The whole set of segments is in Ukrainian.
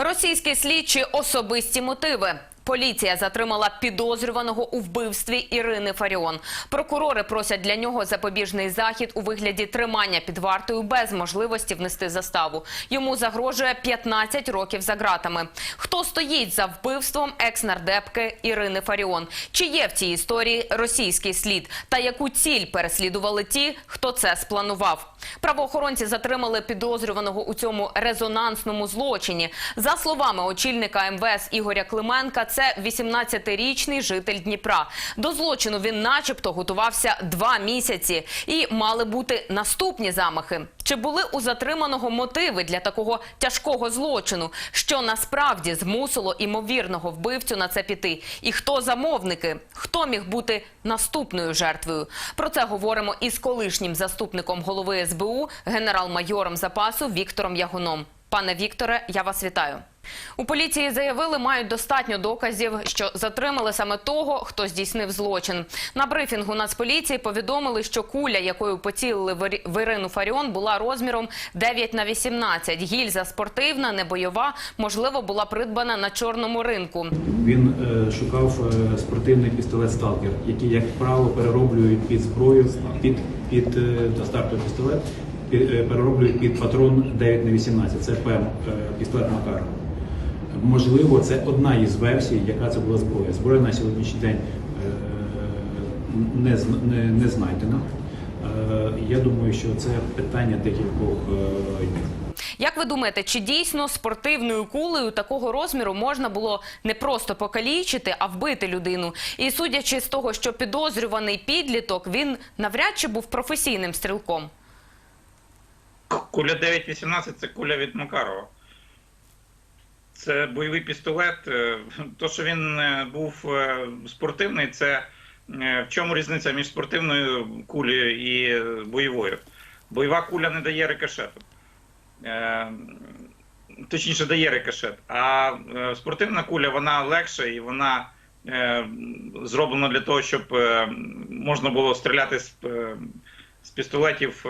Російські слідчі особисті мотиви. Поліція затримала підозрюваного у вбивстві Ірини Фаріон. Прокурори просять для нього запобіжний захід у вигляді тримання під вартою без можливості внести заставу. Йому загрожує 15 років за ґратами. Хто стоїть за вбивством екс-нардепки Ірини Фаріон? Чи є в цій історії російський слід? Та яку ціль переслідували ті, хто це спланував? Правоохоронці затримали підозрюваного у цьому резонансному злочині. За словами очільника МВС Ігоря Клименка, це 18-річний житель Дніпра. До злочину він начебто готувався два місяці. І мали бути наступні замахи. Чи були у затриманого мотиви для такого тяжкого злочину? Що насправді змусило імовірного вбивцю на це піти? І хто замовники? Хто міг бути наступною жертвою? Про це говоримо із колишнім заступником голови СБУ, генерал-майором запасу Віктором Ягуном. Пане Вікторе, я вас вітаю. У поліції заявили, мають достатньо доказів, що затримали саме того, хто здійснив злочин. На брифінгу Нацполіції повідомили, що куля, якою поцілили в Ірину Фаріон, була розміром 9 на 18. Гільза спортивна, не бойова, можливо, була придбана на чорному ринку. Він е, шукав е, спортивний пістолет Сталкер, який, як правило, перероблюють під зброю, під, під е, стартовий пістолет, е, перероблюють під патрон 9 на 18 Це ПЕМ, пістолет Макарова. Можливо, це одна із версій, яка це була зброя. Зброя на сьогоднішній день е, не, не, не знайдена. Е, Я думаю, що це питання декількох е, днів. Як ви думаєте, чи дійсно спортивною кулею такого розміру можна було не просто покалічити, а вбити людину? І судячи з того, що підозрюваний підліток, він навряд чи був професійним стрілком. Куля 9.18 це куля від Макарова. Це бойовий пістолет. Е, То, що він е, був е, спортивний, це в чому різниця між спортивною кулею і бойовою? Бойова куля не дає рикошету. Точніше, дає рикошет. А спортивна куля вона легша і вона зроблена для того, щоб можна було стріляти з, з пістолетів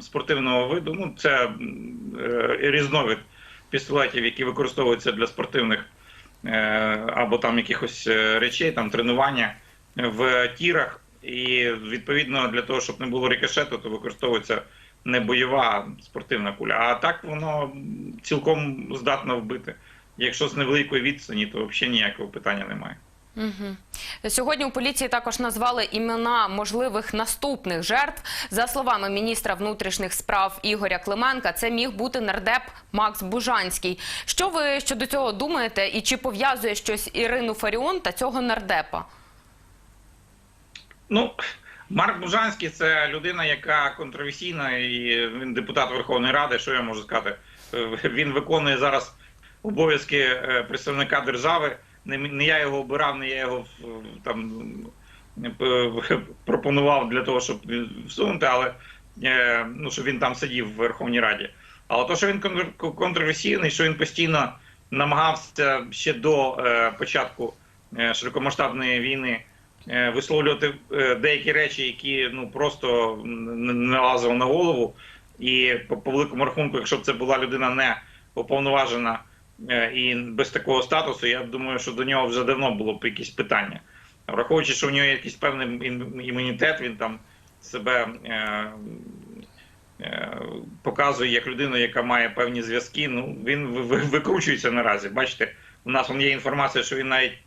спортивного виду. Ну, це різновид пістолетів, які використовуються для спортивних е, або там якихось е, речей, там тренування в тірах. І відповідно для того, щоб не було рикошету, то використовується не бойова спортивна куля. А так воно цілком здатно вбити. Якщо з невеликої відстані, то взагалі ніякого питання немає. Сьогодні у поліції також назвали імена можливих наступних жертв. За словами міністра внутрішніх справ Ігоря Клименка, це міг бути нардеп Макс Бужанський. Що ви щодо цього думаєте? І чи пов'язує щось Ірину Фаріон та цього нардепа? Ну, Марк Бужанський це людина, яка контроверсійна, і він депутат Верховної Ради. Що я можу сказати? Е, Він виконує зараз обов'язки е, представника держави. Не, не я його обирав, не я його е, там е, пропонував для того, щоб всунути, але е, ну, щоб він там сидів в Верховній Раді. Але то, що він контр- контроверсійний, що він постійно намагався ще до е, початку е, широкомасштабної війни е, висловлювати е, деякі речі, які ну просто не лазили на голову. І по, великому рахунку, якщо б це була людина не уповноважена е, і без такого статусу, я думаю, що до нього вже давно було б якісь питання. Враховуючи, що в нього є якийсь певний імунітет, він там себе е, е, показує як людину, яка має певні зв'язки. Ну він ви- ви- викручується наразі. Бачите, у нас є інформація, що він навіть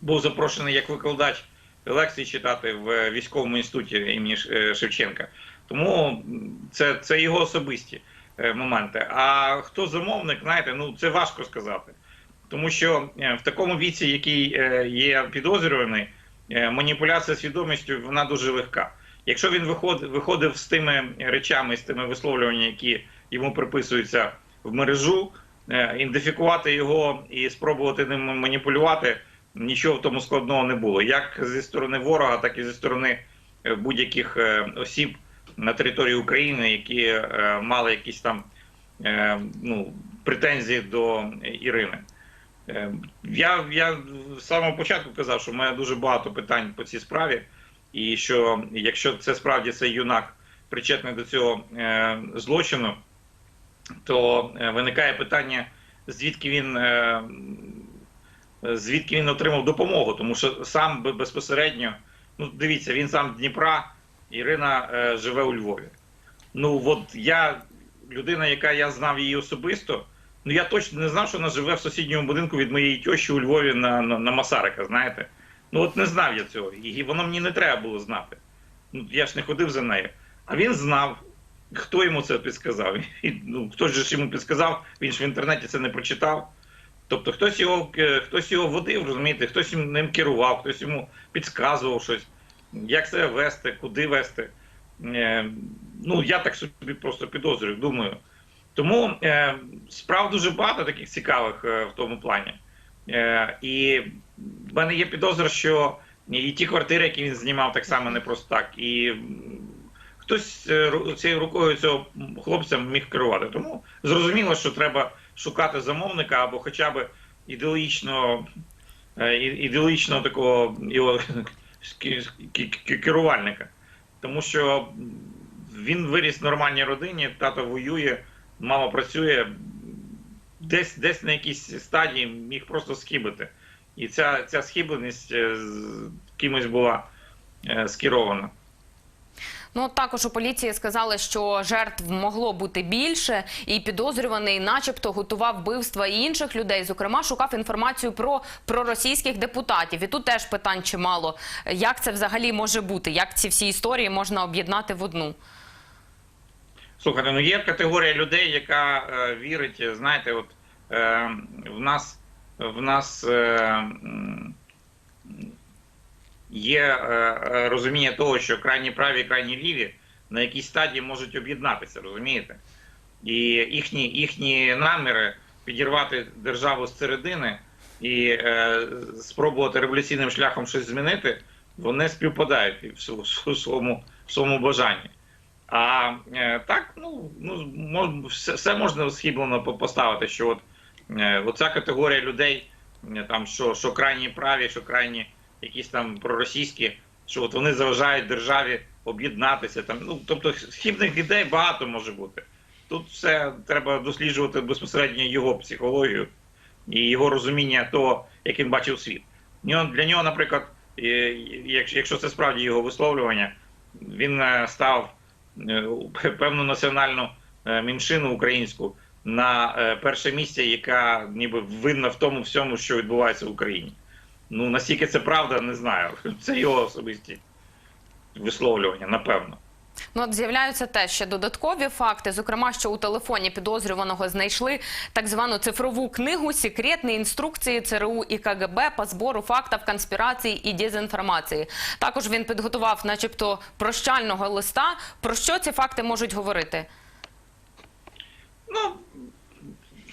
був запрошений як викладач лекцій читати в військовому інституті імені е, Шевченка. Тому це, це його особисті е, моменти. А хто замовник, знаєте, ну це важко сказати. Тому що е, в такому віці, який е, є підозрюваний, е, маніпуляція свідомістю вона дуже легка. Якщо він виходив, з тими речами, з тими висловлюваннями, які йому приписуються в мережу, е, ідентифікувати його і спробувати ним маніпулювати, нічого в тому складного не було. Як зі сторони ворога, так і зі сторони е, будь-яких е, осіб на території України, які е, мали якісь там е, ну, претензії до Ірини. Е, Я, я з самого початку казав, що в мене дуже багато питань по цій справі, і що якщо це справді цей юнак причетний до цього е, злочину, то виникає питання звідки він. е, Звідки він отримав допомогу, тому що сам безпосередньо, ну дивіться, він сам Дніпра, Ірина е, живе у Львові. Ну от я, людина, яка я знав її особисто, ну я точно не знав, що вона живе в сусідньому будинку від моєї тещі у Львові на, на, на Масарика, знаєте. Ну от не знав я цього. І воно мені не треба було знати. Ну я ж не ходив за нею. А він знав, хто йому це підсказав. І, ну, хтось ж йому підсказав, він ж в інтернеті це не прочитав. Тобто хтось його, е, хтось його водив, розумієте, хтось ним керував, хтось йому підказував щось, як себе вести, куди вести. Е, ну, я так собі просто підозрюю, думаю. Тому е, справ дуже багато таких цікавих е, в тому плані. І в мене є підозра, що і ті квартири, які він знімав, так само не просто так. І хтось цією рукою цього хлопця міг керувати. Тому зрозуміло, що треба шукати замовника або хоча б ідеологічного, е, і- такого його керувальника. Тому що він виріс в нормальній родині, тато воює, мама працює, десь, десь на якійсь стадії міг просто схибити. І ця, ця схибленість е, кимось була е, скерована. Ну також у поліції сказали, що жертв могло бути більше, і підозрюваний, начебто, готував вбивства інших людей. Зокрема, шукав інформацію про проросійських депутатів. І тут теж питань чимало. Як це взагалі може бути? Як ці всі історії можна об'єднати в одну? Слухайте, ну є категорія людей, яка е, вірить, знаєте, от е, в нас в нас е, є е, е, розуміння того, що крайні праві і крайні ліві на якійсь стадії можуть об'єднатися, розумієте? І їхні, їхні наміри підірвати державу з середини і е, спробувати революційним шляхом щось змінити, вони співпадають в, св- в своєму, в своєму бажанні. А е, так, ну, ну мож, все, все можна схиблено поставити, що от е, оця категорія людей, е, там що, що крайні праві, що крайні якісь там проросійські, що от вони заважають державі об'єднатися. Там, ну, тобто хибних ідей багато може бути. Тут все треба досліджувати безпосередньо його психологію і його розуміння того, як він бачив світ. Для нього, наприклад, якщо це справді його висловлювання, він е, став е, певну національну е, меншину українську на перше місце, яка ніби винна в тому всьому, що відбувається в Україні. Ну наскільки це правда, не знаю. Це його особисті висловлювання, напевно. Ну, от з'являються теж ще додаткові факти. Зокрема, що у телефоні підозрюваного знайшли так звану цифрову книгу «Секретні інструкції ЦРУ і КГБ по збору фактів конспірації і дезінформації». Також він підготував, начебто, прощального листа. Про що ці факти можуть говорити? Ну,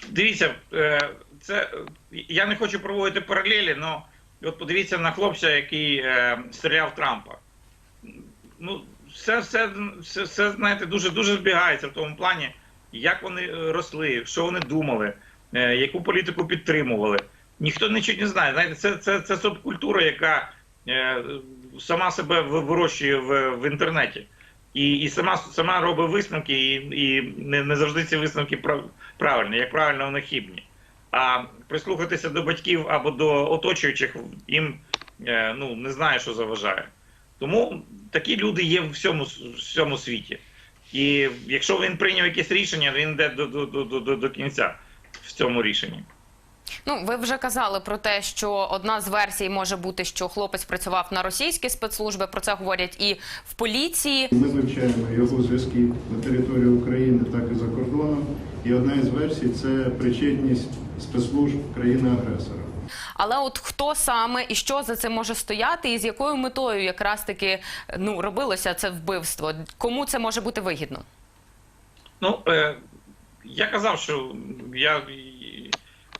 дивіться, е, це я не хочу проводити паралелі, але от подивіться на хлопця, який е, стріляв Трампа. Ну, все, все, все, все знаєте, дуже дуже збігається в тому плані, як вони е, росли, що вони думали, е, яку політику підтримували. Ніхто нічого не знає. Знаєте, це, це, це субкультура, яка е, сама себе вирощує в, в інтернеті. І, і сама, сама робить висновки, і, і не, не завжди ці висновки прав, правильні, як правильно, вони хибні. А прислухатися до батьків або до оточуючих їм е, ну, не знаю, що заважає. Тому такі люди є в всьому, всьому світі. І якщо він прийняв якесь рішення, він йде до, до, до, до, до кінця в цьому рішенні. Ну, ви вже казали про те, що одна з версій може бути, що хлопець працював на російські спецслужби. Про це говорять і в поліції. Ми вивчаємо його зв'язки на території України, так і за кордоном. І одна із версій це причетність спецслужб країни-агресора. Але от хто саме і що за цим може стояти, і з якою метою якраз таки ну робилося це вбивство? Кому це може бути вигідно? Ну, е, я казав, що я,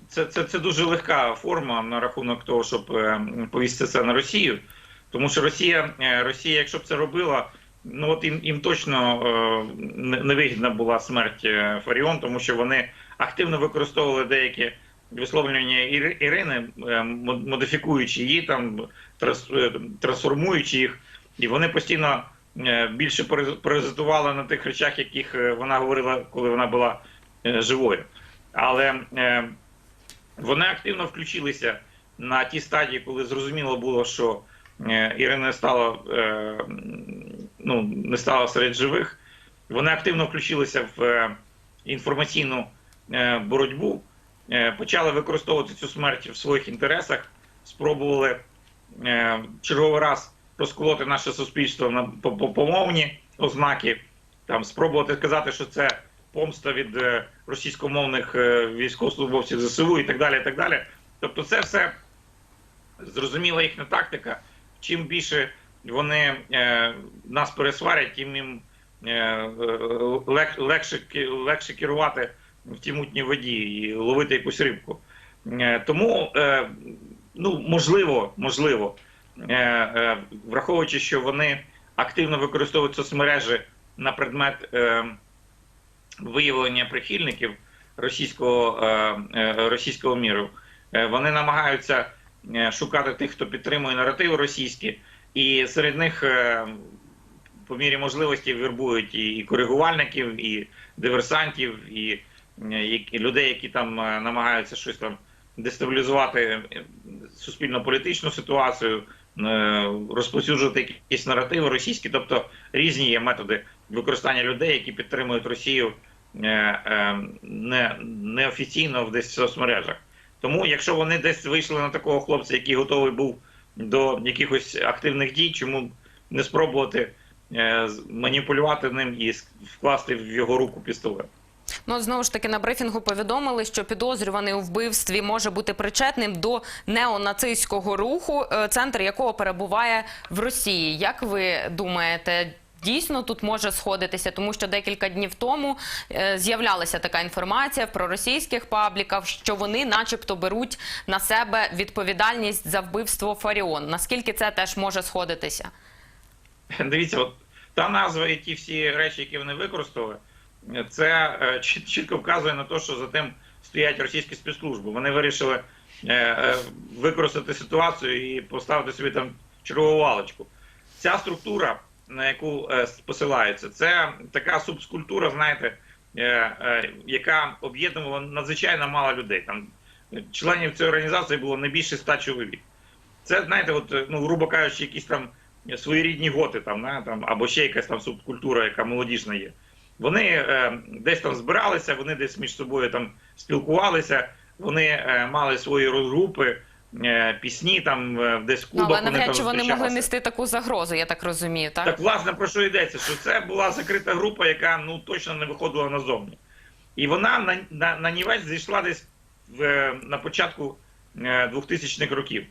це, це, це дуже легка форма на рахунок того, щоб е, повісити це на Росію. Тому що Росія, е, Росія, якщо б це робила, ну от їм, їм точно е, не- невигідна була смерть е, Фаріон, тому що вони активно використовували деякі висловлювання Ірини, е, модифікуючи її, там е, трансформуючи їх, і вони постійно більше параз- паразитували на тих речах, яких вона говорила, коли вона була живою. Але е, Вони активно включилися на ті стадії, коли зрозуміло було, що Ірина стала, е, ну, не стала серед живих. Вони активно включилися в е, інформаційну е, боротьбу, е, почали використовувати цю смерть в своїх інтересах, спробували черговий раз розколоти наше суспільство на по- по- помовні ознаки, там спробувати сказати, що це помста від російськомовних військовослужбовців ЗСУ і так далі. і так далі. Тобто, це все зрозуміла їхня тактика. Чим більше вони е, нас пересварять, тим їм е, е, лег, легше, легше керувати в тій мутній воді і ловити якусь рибку. Тому, ну, можливо, можливо, враховуючи, що вони активно використовують соцмережі на предмет виявлення прихильників російського, російського міру, вони намагаються шукати тих, хто підтримує наративи російські, і серед них е, по мірі можливості вербують і, коригувальників, і диверсантів, і, е, людей, які там е, намагаються щось там дестабілізувати суспільно-політичну ситуацію, розповсюджувати якісь наративи російські, тобто різні є методи використання людей, які підтримують Росію не, в десь соцмережах. Тому, якщо вони десь вийшли на такого хлопця, який готовий був до якихось активних дій, чому не спробувати е, маніпулювати ним і вкласти в його руку пістолет? Ну, знову ж таки, на брифінгу повідомили, що підозрюваний у вбивстві може бути причетним до неонацистського руху, е, центр якого перебуває в Росії. Як ви думаєте? Дійсно, тут може сходитися, тому що декілька днів тому е, з'являлася така інформація в проросійських пабліках, що вони, начебто, беруть на себе відповідальність за вбивство Фаріон. Наскільки це теж може сходитися? Дивіться, от та назва і ті всі речі, які вони використали, це е, чітко вказує на те, що за тим стоять російські спецслужби. Вони вирішили е, використати ситуацію і поставити собі там чергову валочку. Ця структура, на яку е, посилаються, це така субскультура, знаєте, е, е, яка об'єднувала надзвичайно мало людей. Там членів цієї організації було не більше ста чоловік. Це, знаєте, от, ну, грубо кажучи, якісь там своєрідні готи, там, не, там, або ще якась там субкультура, яка молодіжна є. Вони е, десь там збиралися, вони десь між собою там спілкувалися, вони е, мали свої розгрупи, пісні там е, десь в Ну, але навряд чи вони могли нести таку загрозу, я так розумію, так? Так, власне, про що йдеться? Що це була закрита група, яка ну точно не виходила назовні. І вона на, на, на нівець зійшла десь в, е, на початку е, 2000-х років.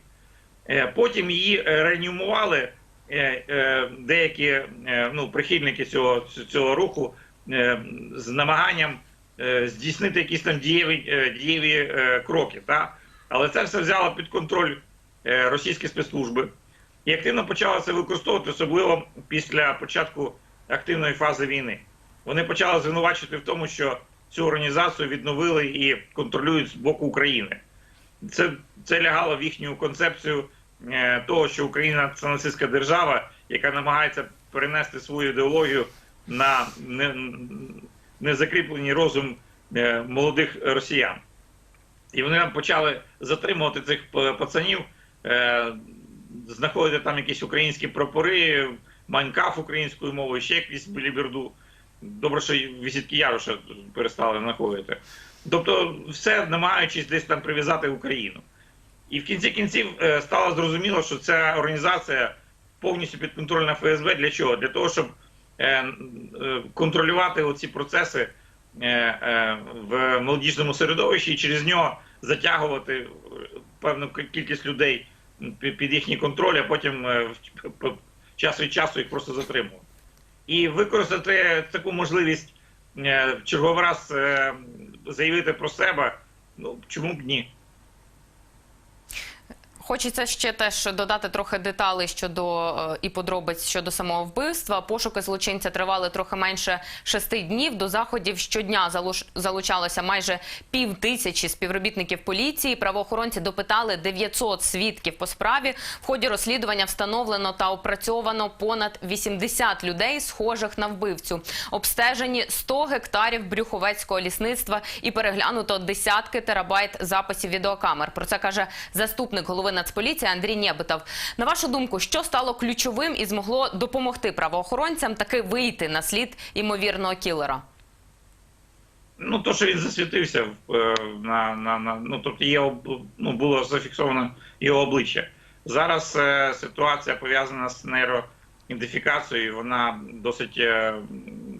Е, Потім її е, реанімували е, е, деякі е, ну, прихильники цього, цього руху е, з намаганням е, здійснити якісь там дієві, е, дієві е, кроки. Та? Але це все взяло під контроль е, російські спецслужби і активно почали це використовувати, особливо після початку активної фази війни. Вони почали звинувачувати в тому, що цю організацію відновили і контролюють з боку України. Це, це лягало в їхню концепцію е, того, що Україна це нацистська держава, яка намагається перенести свою ідеологію на не- незакріплений розум е, молодих росіян. І вони почали затримувати цих пацанів, е, знаходити там якісь українські прапори, майнкаф українською мовою, ще якісь біліберду. Добре, що візитки Яроша перестали знаходити. Тобто, все намагаючись десь там прив'язати Україну. І в кінці кінців е, стало зрозуміло, що ця організація повністю підконтрольна ФСБ. Для чого? Для того, щоб е, е, контролювати оці процеси е, е, в молодіжному середовищі і через нього затягувати е, певну кількість людей під їхній контроль, а потім е, час від часу їх просто затримувати. І використати таку можливість е, в черговий раз е, заявити про себе, ну чому б ні? Хочеться ще теж додати трохи деталей щодо е, і подробиць щодо самого вбивства. Пошуки злочинця тривали трохи менше шести днів. До заходів щодня залучалося майже пів тисячі співробітників поліції. Правоохоронці допитали 900 свідків по справі. В ході розслідування встановлено та опрацьовано понад 80 людей, схожих на вбивцю. Обстежені 100 гектарів брюховецького лісництва і переглянуто десятки терабайт записів відеокамер. Про це каже заступник голови Нацполіції Андрій Нєбитов. На вашу думку, що стало ключовим і змогло допомогти правоохоронцям таки вийти на слід імовірного кілера? Ну, то, що він засвітився е, на, на, на ну, тобто є ну, було зафіксовано його обличчя. Зараз е, ситуація пов'язана з нейроідентифікацією, вона досить е,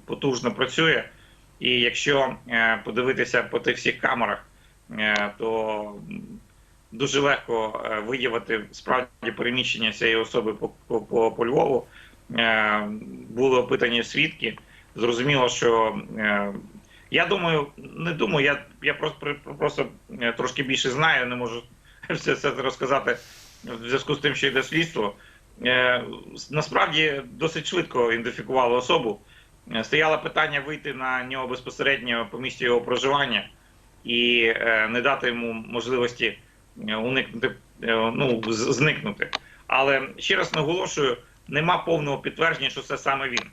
потужно працює. І якщо е, подивитися по тих всіх камерах, е, то дуже легко е, виявити справді переміщення цієї особи по, по, по, Львову. Е, були опитані свідки. Зрозуміло, що е, я думаю, не думаю, я, я просто, просто трошки більше знаю, не можу все це розказати в зв'язку з тим, що йде слідство. Насправді досить швидко ідентифікували особу. Стояло питання вийти на нього безпосередньо по місці його проживання і не дати йому можливості уникнути, е, ну, зникнути. Але ще раз наголошую, нема повного підтвердження, що це саме він.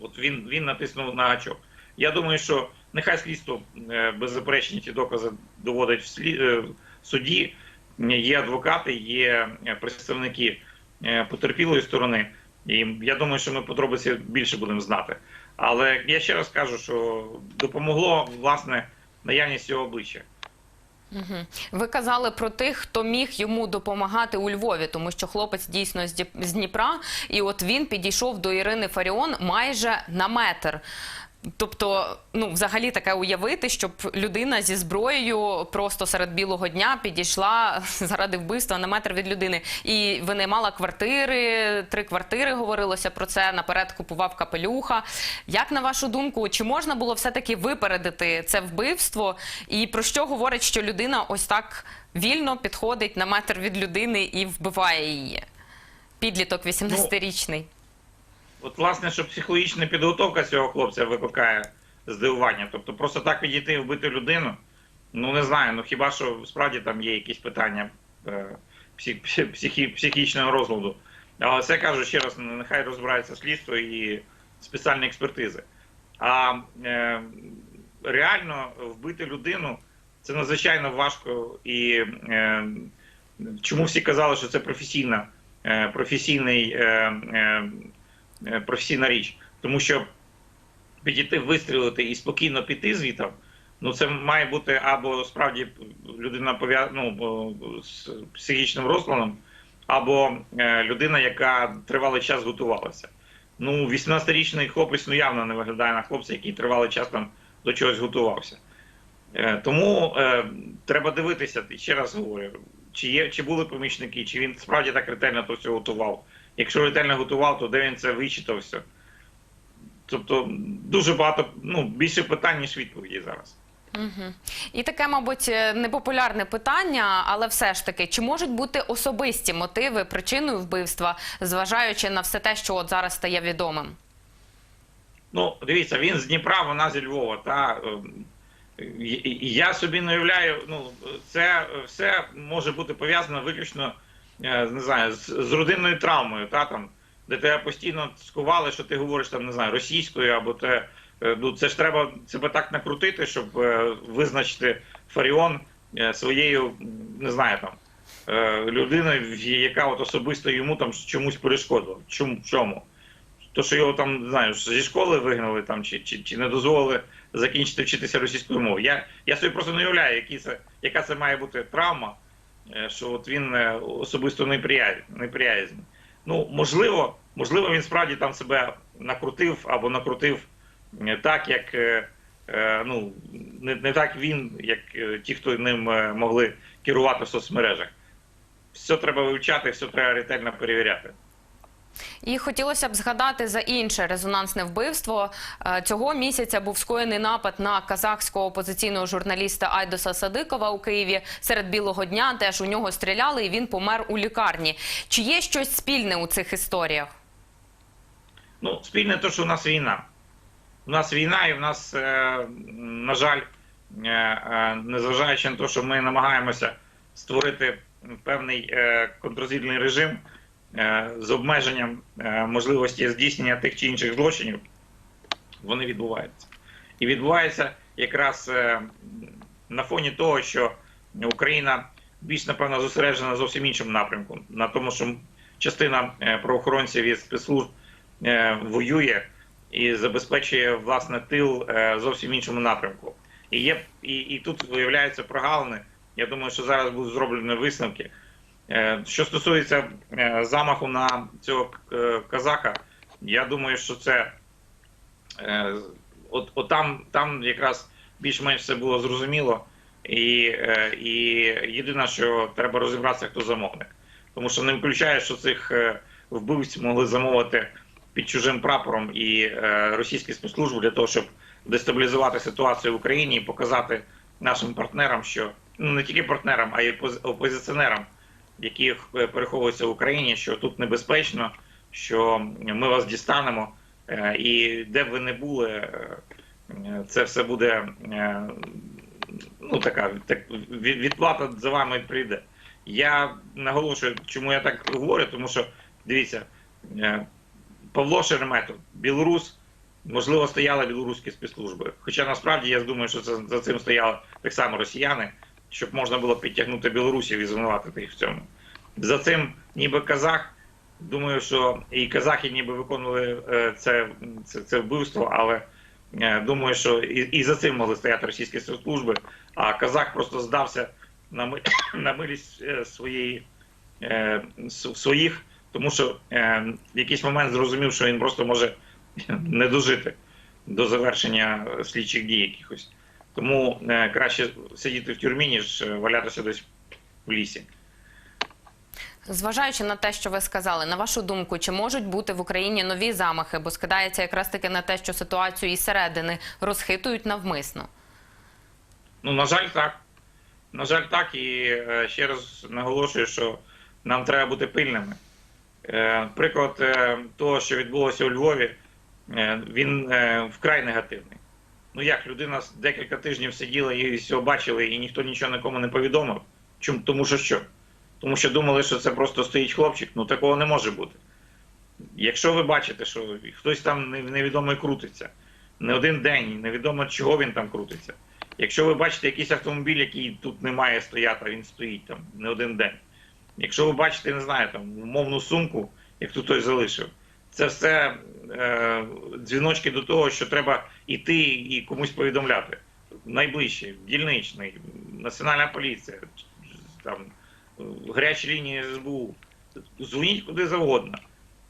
От він, він натиснув на гачок. Я думаю, що нехай слідство е, беззаперечні ці докази доводить в слі- е, в суді. Є адвокати, є е, представники е, потерпілої сторони. І я думаю, що ми подробиці більше будемо знати. Але я ще раз кажу, що допомогло власне наявність його обличчя. Ви казали про тих, хто міг йому допомагати у Львові, тому що хлопець дійсно з Дніпра, і от він підійшов до Ірини Фаріон майже на метр. Тобто, ну взагалі таке уявити, щоб людина зі зброєю просто серед білого дня підійшла заради вбивства на метр від людини. І винаймала квартири, три квартири говорилося про це. Наперед купував капелюха. Як на вашу думку, чи можна було все-таки випередити це вбивство? І про що говорить, що людина ось так вільно підходить на метр від людини і вбиває її? Підліток 18-річний. От, власне, що психологічна підготовка цього хлопця викликає здивування. Тобто, просто так підійти і вбити людину. Ну не знаю. Ну хіба що справді там є якісь питання е, псих, псих- психі, психічного розладу. Але це кажу ще раз, нехай розбирається слідство і спеціальні експертизи. А е, реально вбити людину це надзвичайно важко. І е, чому всі казали, що це професійна, е, професійний. Е, е, професійна річ. Тому що підійти вистрілити і спокійно піти звітом, ну це має бути або справді людина пов'я... ну, з психічним розладом, або е, людина, яка тривалий час готувалася. Ну, 18-річний хлопець ну, явно не виглядає на хлопця, який тривалий час там до чогось готувався. Е, тому е, треба дивитися, ще раз говорю, чи, є, чи були помічники, чи він справді так ретельно до цього готував. Якщо ретельно готував, то де він це вичитався? Тобто дуже багато, ну, більше питань, ніж відповіді зараз. Угу. І таке, мабуть, е, непопулярне питання, але все ж таки, чи можуть бути особисті мотиви причиною вбивства, зважаючи на все те, що от зараз стає відомим? Ну, дивіться, він з Дніпра, вона зі Львова. Та, ем, я собі не уявляю, ну, це все може бути пов'язано виключно не знаю, з, з родинною травмою, та, там, де тебе постійно скували, що ти говориш там, не знаю, російською, або те. е, Ну, це ж треба себе так накрутити, щоб е, визначити Фаріон е, своєю, не знаю там, людиною, яка от особисто йому там чомусь перешкодила. Чому? Чому? То, що його там не знаю, зі школи вигнали там чи, чи, чи не дозволили закінчити вчитися російською мовою. Я, я собі просто не уявляю, які це, яка це має бути травма, що от він е, особисто неприязнь. Ну, можливо, можливо, він справді там себе накрутив або накрутив е, так, як е, е, ну, не, не так він, як е, ті, хто ним е, могли керувати в соцмережах. Все треба вивчати, все треба ретельно перевіряти. І хотілося б згадати за інше резонансне вбивство. Е, Цього місяця був скоєний напад на казахського опозиційного журналіста Айдоса Садикова у Києві. Серед білого дня теж у нього стріляли, і він помер у лікарні. Чи є щось спільне у цих історіях? Ну, спільне те, що у нас війна. У нас війна, і в нас, е, на жаль, е, незважаючи на те, що ми намагаємося створити певний контррозвідний режим з обмеженням е, можливості здійснення тих чи інших злочинів, вони відбуваються. І відбувається якраз е, на фоні того, що Україна більш напевно зосереджена на зовсім іншому напрямку, на тому, що частина е, правоохоронців і спецслужб е, воює і забезпечує власне тил е, зовсім іншому напрямку. І є і, і тут виявляються прогалини. Я думаю, що зараз будуть зроблені висновки. Е, Що стосується е, замаху на цього е, казака, я думаю, що це от, от там, там якраз більш-менш все було зрозуміло. І, і єдине, що треба розібратися, хто замовник. Тому що не виключає, що цих вбивців могли замовити під чужим прапором і російські спецслужби для того, щоб дестабілізувати ситуацію в Україні і показати нашим партнерам, що ну не тільки партнерам, а й опози- опозиціонерам, які е, переховуються в Україні, що тут небезпечно, що ми вас дістанемо, е, і де б ви не були, е, це все буде ну така так, відплата за вами прийде. Я наголошую, чому я так говорю, тому що дивіться, Павло Шереметов, білорус, можливо, стояли білоруські спецслужби. Хоча насправді я думаю, що це за цим стояли так само росіяни, щоб можна було підтягнути білорусів і звинуватити їх в цьому. За цим, ніби казах, думаю, що і казахи ніби виконували е, це, це, це вбивство, але е, думаю, що і, і за цим могли стояти російські спецслужби, а казах просто здався на, ми, на милість е, своєї своїх, тому що в якийсь момент зрозумів, що він просто може не дожити до завершення слідчих дій якихось. Тому е, краще сидіти в тюрмі, ніж е, валятися десь в лісі. Зважаючи на те, що ви сказали, на вашу думку, чи можуть бути в Україні нові замахи? Бо скидається якраз таки на те, що ситуацію із середини розхитують навмисно. Ну, на жаль, так. На жаль, так. І е, ще раз наголошую, що нам треба бути пильними. Приклад того, що відбулося у Львові, він вкрай негативний. Ну як людина декілька тижнів сиділа і все бачили, і ніхто нічого нікому не повідомив. Чому? Тому що що? Тому що думали, що це просто стоїть хлопчик. Ну такого не може бути. Якщо ви бачите, що хтось там невідомо крутиться, не один день, невідомо чого він там крутиться. Якщо ви бачите якийсь автомобіль, який тут не має стояти, а він стоїть там не один день. Якщо ви бачите, не знаю, там умовну сумку, як тут хтось залишив, це все е, дзвіночки до того, що треба йти і комусь повідомляти. Найближчий, дільничний, національна поліція, там гарячі лінії СБУ. Дзвоніть куди завгодно.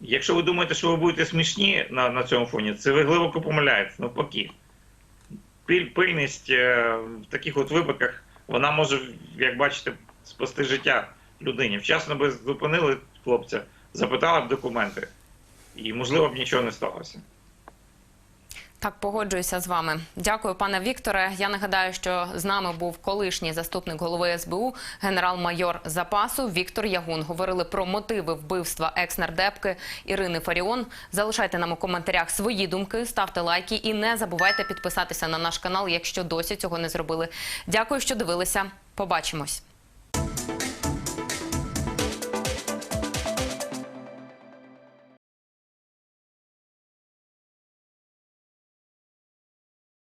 Якщо ви думаєте, що ви будете смішні на, на цьому фоні, це ви глибоко помиляєтесь, навпаки пиль, пильність е, в таких от випадках вона може, як бачите, спасти життя людині. Вчасно би зупинили хлопця, запитали б документи, і можливо б нічого не сталося. Так, погоджуюся з вами. Дякую, пане Вікторе. Я нагадаю, що з нами був колишній заступник голови СБУ, генерал-майор запасу Віктор Ягун. Говорили про мотиви вбивства екс-нардепки Ірини Фаріон. Залишайте нам у коментарях свої думки, ставте лайки і не забувайте підписатися на наш канал, якщо досі цього не зробили. Дякую, що дивилися. Побачимось.